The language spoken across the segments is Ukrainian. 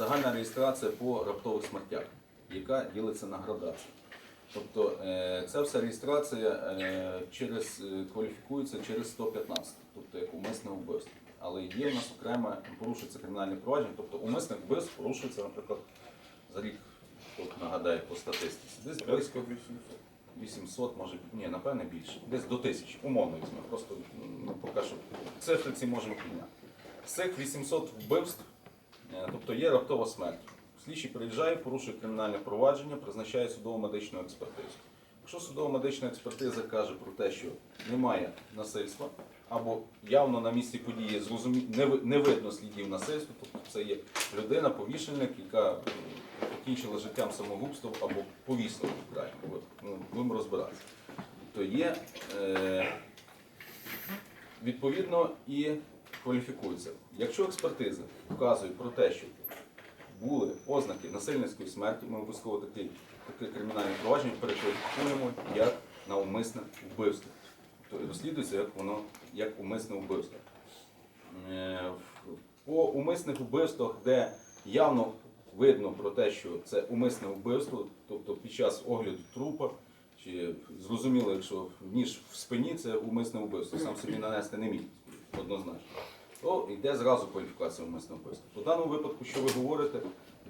загальна реєстрація по раптових смертях, яка ділиться на градацію. Тобто е, ця вся реєстрація е, через, е, кваліфікується через 115, тобто як умисне вбивство. Але є в нас окремо порушується кримінальне провадження, тобто умисних вбивств порушується, наприклад, за рік, от нагадаю, по статистиці. Десь близько 800, може, ні, напевне більше. Десь до тисячі, умовно візьмемо. Просто ну, поки що цифри ці можемо підняти. З цих 800 вбивств, тобто є раптова смерть. Слідчий приїжджає, порушує кримінальне провадження, призначає судово медичну експертизу. Якщо судово медична експертиза каже про те, що немає насильства, або явно на місці події не, ви- не видно слідів насильства, тобто це є людина, повішальник, яка е, покінчила життям самогубством або повісила. От, ну, будемо розбиратися. То є е, відповідно і кваліфікується. Якщо експертиза вказує про те, що були ознаки насильницької смерті, ми обов'язково таке кримінальне провадження перекваліфікуємо як на умисне вбивство. Тобто розслідується як воно як умисне вбивство. Е, По умисних вбивствах, де явно видно про те, що це умисне вбивство, тобто під час огляду трупа, чи зрозуміло, якщо ніж в спині, це умисне вбивство, сам собі нанести не міг однозначно то йде зразу кваліфікація умисного вбивства. У даному випадку, що ви говорите,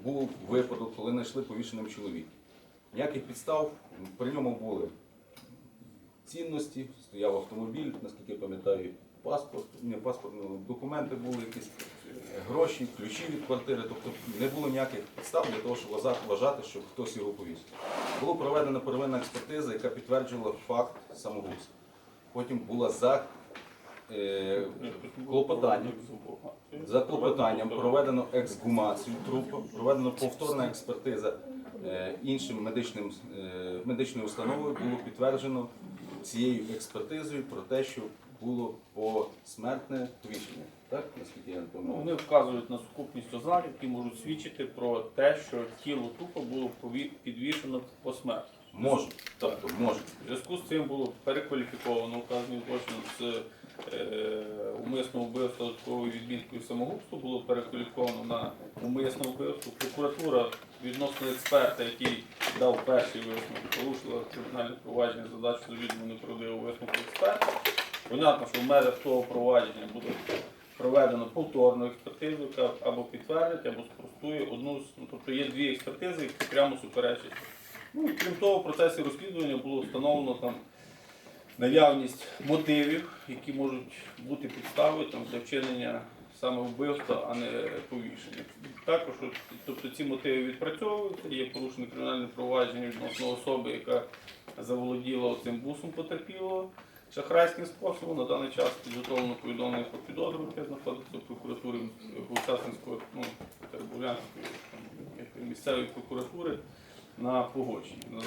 був випадок, коли знайшли повішеним чоловіком. Ніяких підстав, при ньому були цінності, стояв автомобіль, наскільки пам'ятаю, паспорт, не паспорт, ну, документи були якісь, гроші, ключі від квартири, тобто не було ніяких підстав для того, щоб вважати, що хтось його повісив. Була проведена первинна експертиза, яка підтверджувала факт самогубства. Потім була за е, клопотанням. За клопотанням проведено ексгумацію трупа, проведено повторна експертиза е, іншим медичним, е, медичною установою було підтверджено цією експертизою про те, що було посмертне повішення. Так, наскільки я Ну. Вони вказують на сукупність ознак, які можуть свідчити про те, що тіло трупа було пові- підвішено посмертно. Можуть, тобто можуть. В зв'язку з цим було перекваліфіковано вказаний злочин е, умисного вбивства додатковою відміткою самогубства, було перекваліфіковано на умисне вбивство. Прокуратура відносно експерта, який дав перший висновок, порушила кримінальне провадження за задачу довідомо неправдивого висновку експерта. Понятно, що в межах того провадження буде проведено повторну експертизу, яка або підтвердить, або спростує одну з ну, тобто є дві експертизи, які прямо суперечать. Ну, крім того, в процесі розслідування було встановлено там наявність мотивів, які можуть бути підставою там, для вчинення саме вбивства, а не повішення. Також от, тобто, ці мотиви відпрацьовуються, є порушене кримінальне провадження відносно особи, яка заволоділа цим бусом потерпілого. Шахрайським способом на даний час підготовлено повідомлення про підозру, яке знаходиться в прокуратурі Гусасинської, ну, Тербулянської місцевої прокуратури на погодженні. На